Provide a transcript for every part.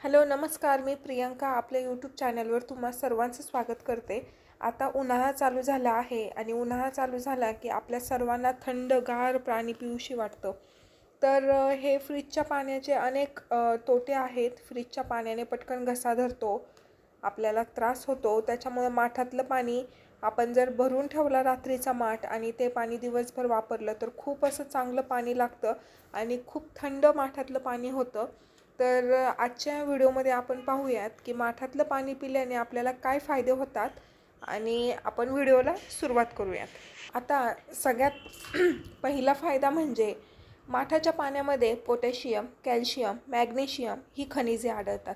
Hello नमस्कार. मी प्रियंका आपल्या YouTube चॅनलवर तुम्हा सर्वांचं स्वागत करते. आता उन्हाळा चालू झाला आहे आणि उन्हाळा चालू झाला की आपल्या सर्वांना थंडगार पाणी पिऊशी वाटतं. तर हे फ्रीजच्या पाण्याचे अनेक तोटे आहेत. फ्रीजच्या पाण्याने पटकन घसा धरतो. आपल्याला त्रास होतो. त्याच्यामुळे माठातलं पाणी आपण जर भरून ठेवला रात्रीचा माठ आणि ते पाणी दिवसभर वापरलं तर खूप असं चांगलं पाणी लागतं आणि खूप थंड माठातलं पाणी होतं. तर आजच्या व्हिडिओमध्ये आपण पाहूयात की माठातलं पाणी पिल्याने आपल्याला काय फायदे होतात आणि आपण व्हिडिओला सुरुवात करूयात. आता सगळ्यात पहिला फायदा म्हणजे माठाच्या पाण्यामध्ये पोटॅशियम कॅल्शियम मॅग्नेशियम ही खनिजे आढळतात.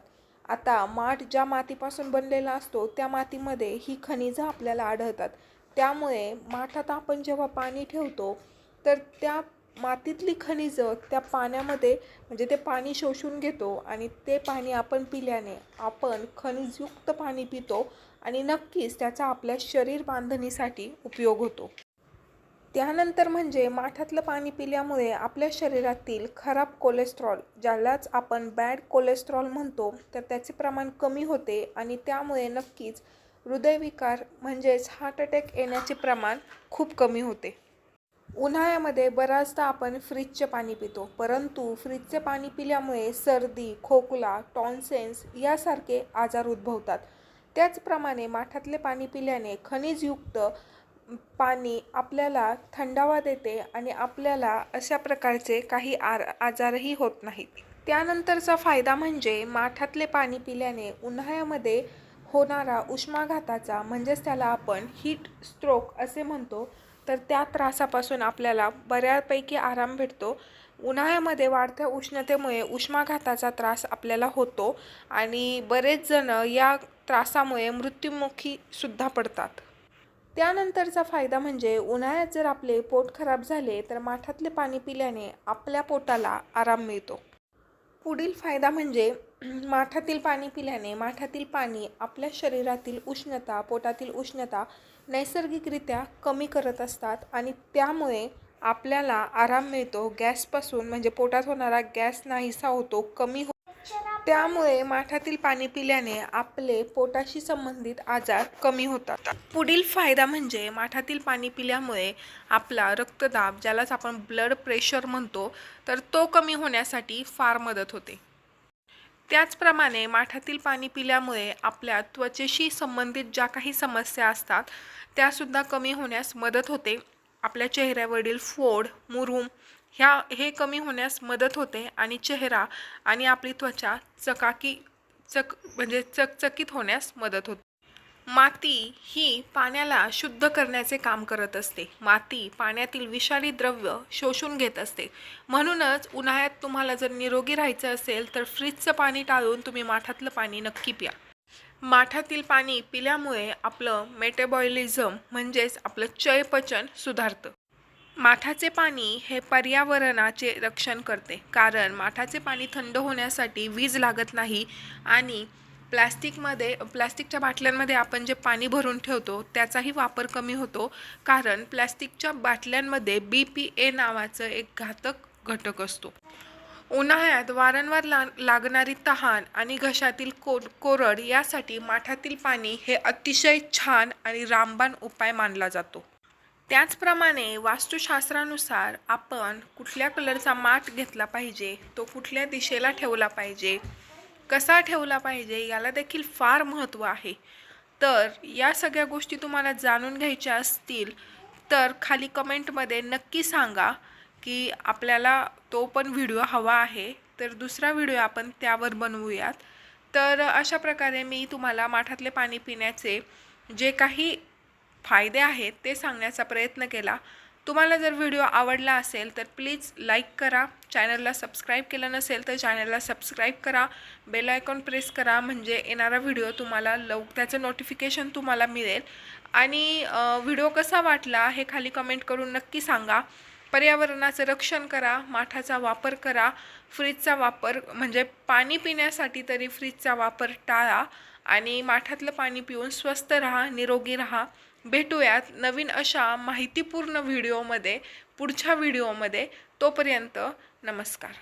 आता माठ ज्या मातीपासून बनलेला असतो त्या मातीमध्ये ही खनिजं आपल्याला आढळतात. त्यामुळे माठात आपण जेव्हा पाणी ठेवतो तर त्या मातीतली खनिजं त्या पाण्यामध्ये म्हणजे ते पाणी शोषून घेतो आणि ते पाणी आपण पिल्याने आपण खनिजयुक्त पाणी पितो आणि नक्कीच त्याचा आपल्या शरीर बांधणीसाठी उपयोग होतो. त्यानंतर म्हणजे माठातलं पाणी पिल्यामुळे आपल्या शरीरातील खराब कोलेस्ट्रॉल ज्यालाच आपण बॅड कोलेस्ट्रॉल म्हणतो तर त्याचे प्रमाण कमी होते आणि त्यामुळे नक्कीच हृदयविकार म्हणजेच हार्ट अटॅक येण्याचे प्रमाण खूप कमी होते. उन्हाळ्यामध्ये बऱ्याचदा आपण फ्रीजचे पाणी पितो परंतु फ्रीजचे पाणी पिल्यामुळे सर्दी खोकला टॉन्सेन्स यासारखे आजार उद्भवतात. त्याचप्रमाणे माठातले पाणी पिल्याने खनिजयुक्त पाणी आपल्याला थंडावा देते आणि आपल्याला अशा प्रकारचे काही आर आजारही होत नाहीत. त्यानंतरचा फायदा म्हणजे माठातले पाणी पिल्याने उन्हाळ्यामध्ये होणारा उष्माघाताचा म्हणजेच त्याला आपण हीट स्ट्रोक असे म्हणतो तर त्या त्रासापासून आपल्याला बऱ्यापैकी आराम भेटतो. उन्हाळ्यामध्ये वाढत्या उष्णतेमुळे उष्माघाताचा त्रास आपल्याला होतो आणि बरेच जण या त्रासामुळे मृत्युमुखी सुद्धा पडतात. त्यानंतरचा फायदा म्हणजे उन्हाळ्यात जर आपले पोट खराब झाले तर माठातले पाणी पिल्याने आपल्या पोटाला आराम मिळतो. पुढील फायदा म्हणजे माठातील पाणी पिल्याने माठातील पाणी आपल्या शरीरातील उष्णता पोटातील उष्णता नैसर्गिकरित्या कमी करत असतात आणि त्यामुळे आपल्याला आराम मिळतो. गॅसपासून म्हणजे पोटात होणारा गॅस नाहीसा होतो कमी हो त्यामुळे माठातील पाणी पिल्याने आपले पोटाशी संबंधित आजार कमी होतात. पुढील फायदा म्हणजे माठातील पाणी पिल्यामुळे आपला रक्तदाब ज्यालाच आपण ब्लड प्रेशर म्हणतो तर तो कमी होण्यासाठी फार मदत होते. त्याचप्रमाणे माठातील पाणी पिल्यामुळे आपल्या त्वचेशी संबंधित ज्या काही समस्या असतात त्यासुद्धा कमी होण्यास मदत होते. आपल्या चेहऱ्यावरील फोड मुरूम ह्या हे कमी होण्यास मदत होते आणि चेहरा आणि आपली त्वचा चकाकी चक म्हणजे चकचकीत होण्यास मदत होते. माती ही पाण्याला शुद्ध करण्याचे काम करत असते. माती पाण्यातील विषारी द्रव्य शोषून घेत असते. म्हणूनच उन्हाळ्यात तुम्हाला जर निरोगी राहायचं असेल तर फ्रीजचं पाणी टाळून तुम्ही माठातलं पाणी नक्की प्या. माठातील पाणी पिल्यामुळे आपलं मेटेबॉलिझम म्हणजेच आपलं चयपचन सुधारतं. माठाचे पाणी हे पर्यावरणाचे रक्षण करते. कारण माठाचे पाणी थंड होण्यासाठी वीज लागत नाही आणि प्लॅस्टिकमध्ये प्लॅस्टिकच्या बाटल्यांमध्ये आपण जे पाणी भरून ठेवतो त्याचाही वापर कमी होतो. कारण प्लॅस्टिकच्या बाटल्यांमध्ये बी पी ए नावाचं एक घातक घटक असतो. उन्हाळ्यात वारंवार ला लागणारी तहान आणि घशातील को कोरड यासाठी माठातील पाणी हे अतिशय छान आणि रामबाण उपाय मानला जातो. त्याचप्रमाणे वास्तुशास्त्रानुसार आपण कुठल्या कलरचा माठ घेतला पाहिजे तो कुठल्या दिशेला ठेवला पाहिजे कसा ठेवला पाहिजे याला देखील फार महत्त्व आहे. तर या सगळ्या गोष्टी तुम्हाला जाणून घ्यायच्या असतील तर खाली कमेंटमध्ये नक्की सांगा की आपल्याला तो पण व्हिडिओ हवा आहे. तर दुसरा व्हिडिओ आपण त्यावर बनवूयात. तर अशा प्रकारे मी तुम्हाला माठातले पाणी पिण्याचे जे काही फायदे आहेत ते सांगण्याचा प्रयत्न केला. तुम्हाला जर व्हिडिओ आवडला असेल तर प्लीज लाईक करा. चॅनलला सबस्क्राईब केलं नसेल तर चॅनलला सबस्क्राईब करा. बेल आयकॉन प्रेस करा म्हणजे येणारा व्हिडिओ तुम्हाला लव त्याचं नोटिफिकेशन तुम्हाला मिळेल. आणि व्हिडिओ कसा वाटला हे खाली कमेंट करून नक्की सांगा. पर्यावरणाचं रक्षण करा माठाचा वापर करा फ्रीजचा वापर म्हणजे पाणी पिण्यासाठी तरी फ्रीजचा वापर टाळा. आणि माठातलं पाणी पिऊन स्वस्त राहा निरोगी राहा. भेटूयात नवीन अशा माहितीपूर्ण व्हिडिओमध्ये पुढच्या व्हिडिओमध्ये. तोपर्यंत नमस्कार.